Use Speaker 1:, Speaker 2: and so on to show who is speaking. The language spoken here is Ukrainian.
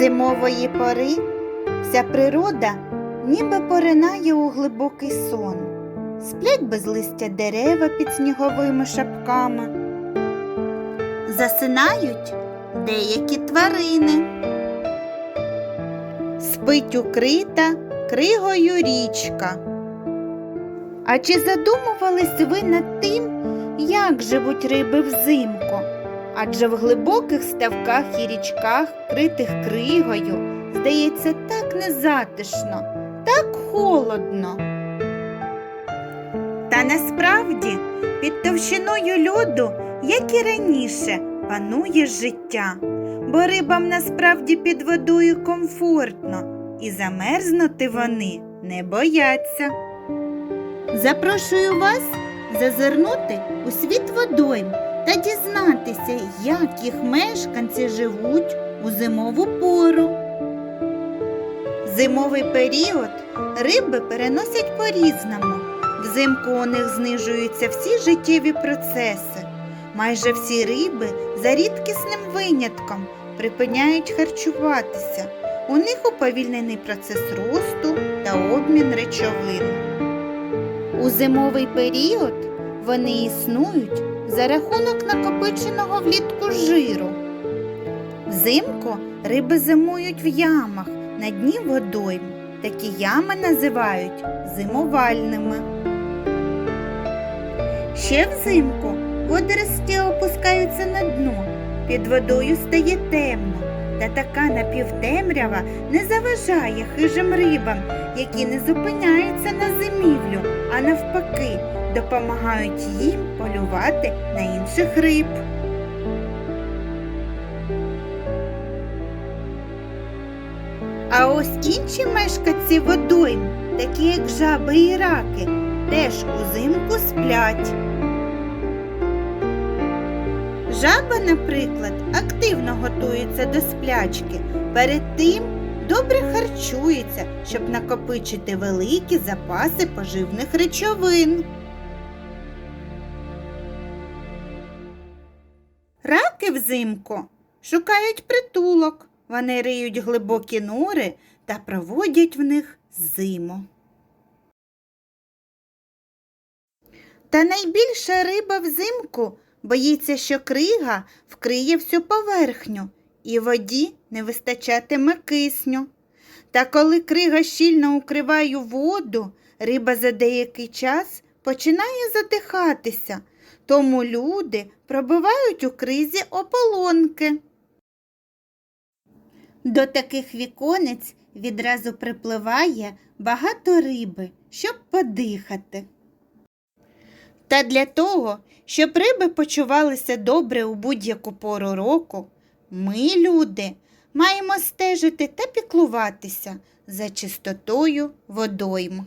Speaker 1: Зимової пори вся природа ніби поринає у глибокий сон. Сплять без листя дерева під сніговими шапками. Засинають деякі тварини. Спить укрита кригою річка. А чи задумувались ви над тим, як живуть риби взимку? Адже в глибоких ставках і річках, критих кригою, здається, так незатишно, так холодно. Та насправді під товщиною льоду, як і раніше, панує життя, бо рибам насправді під водою комфортно, і замерзнути вони не бояться. Запрошую вас зазирнути у світ водойм та дізнатися, як їх мешканці живуть у зимову пору. Зимовий період риби переносять по-різному. Взимку у них знижуються всі життєві процеси. Майже всі риби за рідкісним винятком припиняють харчуватися. У них уповільнений процес росту та обмін речовин. У зимовий період вони існують за рахунок накопиченого влітку жиру. Взимку риби зимують в ямах на дні водойм. Такі ями називають зимувальними. Ще взимку водорості опускаються на дно, під водою стає темно, та така напівтемрява не заважає хижим рибам, які не зупиняються на зимівлю, а навпаки, допомагають їм полювати на інших риб. А ось інші мешканці водойм, такі як жаби і раки, теж узимку сплять. Жаба, наприклад, активно готується до сплячки. Перед тим добре харчується, щоб накопичити великі запаси поживних речовин. Раки взимку шукають притулок. Вони риють глибокі нори та проводять в них зиму. Та найбільша риба взимку боїться, що крига вкриє всю поверхню і воді не вистачатиме кисню. Та коли крига щільно укриває воду, риба за деякий час починає задихатися, тому люди пробивають у кризі ополонки. До таких віконець відразу припливає багато риби, щоб подихати. Та для того, щоб риби почувалися добре у будь-яку пору року, ми, люди, маємо стежити та піклуватися за чистотою водойм.